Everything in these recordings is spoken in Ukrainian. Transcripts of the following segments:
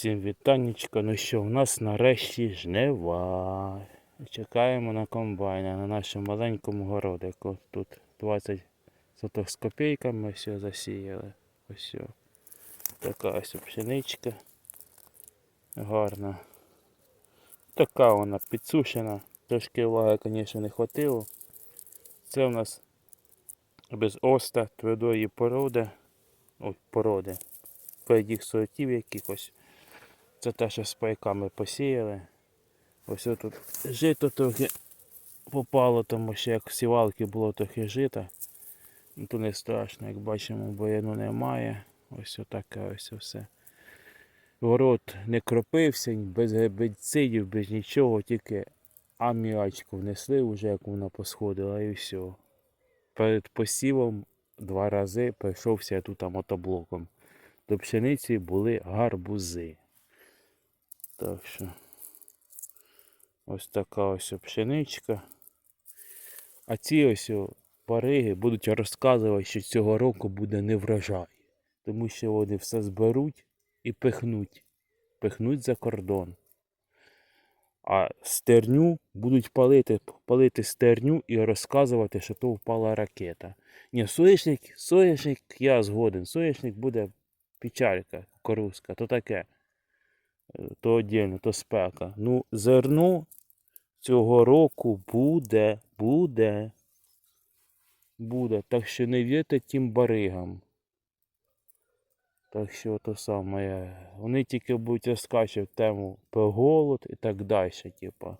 Всім вітаннячка. Ну що, в нас нарешті жнива. Чекаємо на комбайна на нашому маленькому городику. Тут 20 соток з копійками все засіяли. Ось. Така ось пшеничка. Гарна. Така вона підсушена. Трошки уваги, звісно, не хватило. Це у нас без оста твердої породи. Ой, породи. Передіх сортів якихось. Це те, що з пайками посіяли. Ось тут жито трохи попало, тому що як в сівалки було трохи жита. Ну, То не страшно, як бачимо, бояну немає. Ось отаке ось все. Город не кропився, без гербіцидів, без нічого, тільки аміачку внесли вже, як вона посходила, і все. Перед посівом два рази пройшовся я тут мотоблоком. До пшениці були гарбузи. Так що ось така ось пшеничка. А ці ось париги будуть розказувати, що цього року буде не врожай. Тому що вони все зберуть і пихнуть. Пихнуть за кордон. А стерню будуть палити, палити стерню і розказувати, що то впала ракета. Ні, соняшник, соняшник я згоден. Соняшник буде печалька коруска, то таке. Е, То отдельно, то спека. Ну, зерно цього року буде, буде. Буде. Так що не вірте тим баригам. Так що то саме. Вони тільки будуть розкачувати тему про голод і так далі, типа.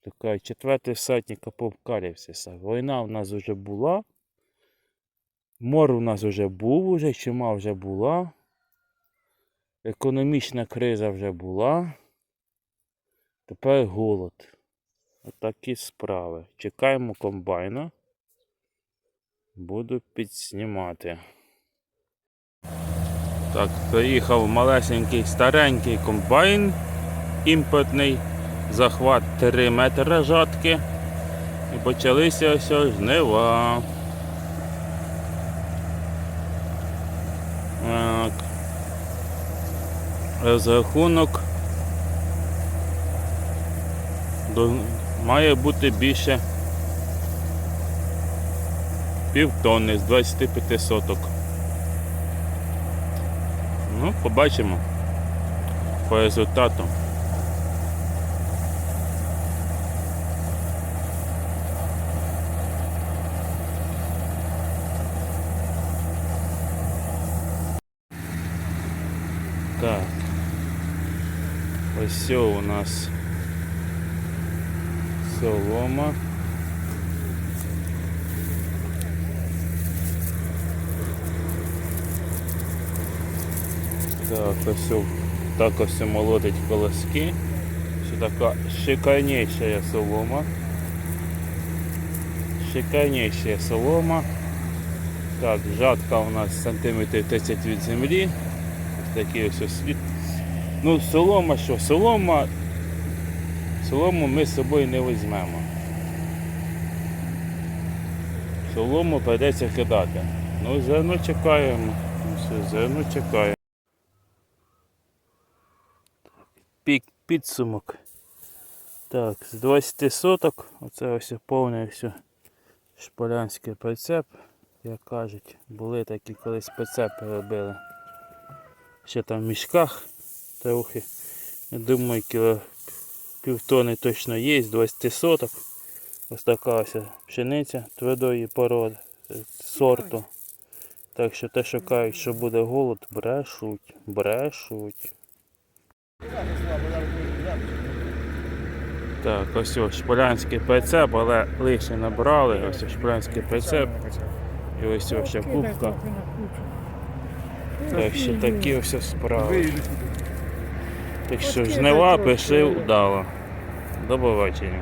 Така четвертий сатник повкарився. Війна в нас вже була. Мор у нас вже був, уже, чума вже була. Економічна криза вже була. Тепер голод. Отакі справи. Чекаємо комбайна. Буду підснімати. Так, приїхав малесенький старенький комбайн імпортний. Захват 3 метри жатки. І почалися ось жнива. Так. Розрахунок до, має бути більше півтонни з 25 соток. Ну, побачимо по результату. Так. Ось все у нас солома. Так, ось так ось молотить колоски. Ще така шикарніша солома. Шикарніша солома. Так, жатка у нас сантиметрів 30 від землі. Ось такий ось слід. Ну, солома що? Солома. Солому ми з собою не візьмемо. Солому прийдеться кидати. Ну, зерно чекаємо. Ну, все, зерно чекаємо. Пік підсумок. Так, з 20 соток, оце ось повний все шполянський прицеп, як кажуть, були такі колись прицепи робили. Ще там в мішках трохи. Я думаю, кіло півтони точно є, 20 соток. Ось така ось пшениця твердої породи, е, сорту. Так що те, що кажуть, що буде голод, брешуть, брешуть. Так, ось ось шполянський прицеп, але лише набрали, ось ось шполянський прицеп. І ось ось кубка. Так що такі ось справи. Так що жнива пиши вдало. До побачення.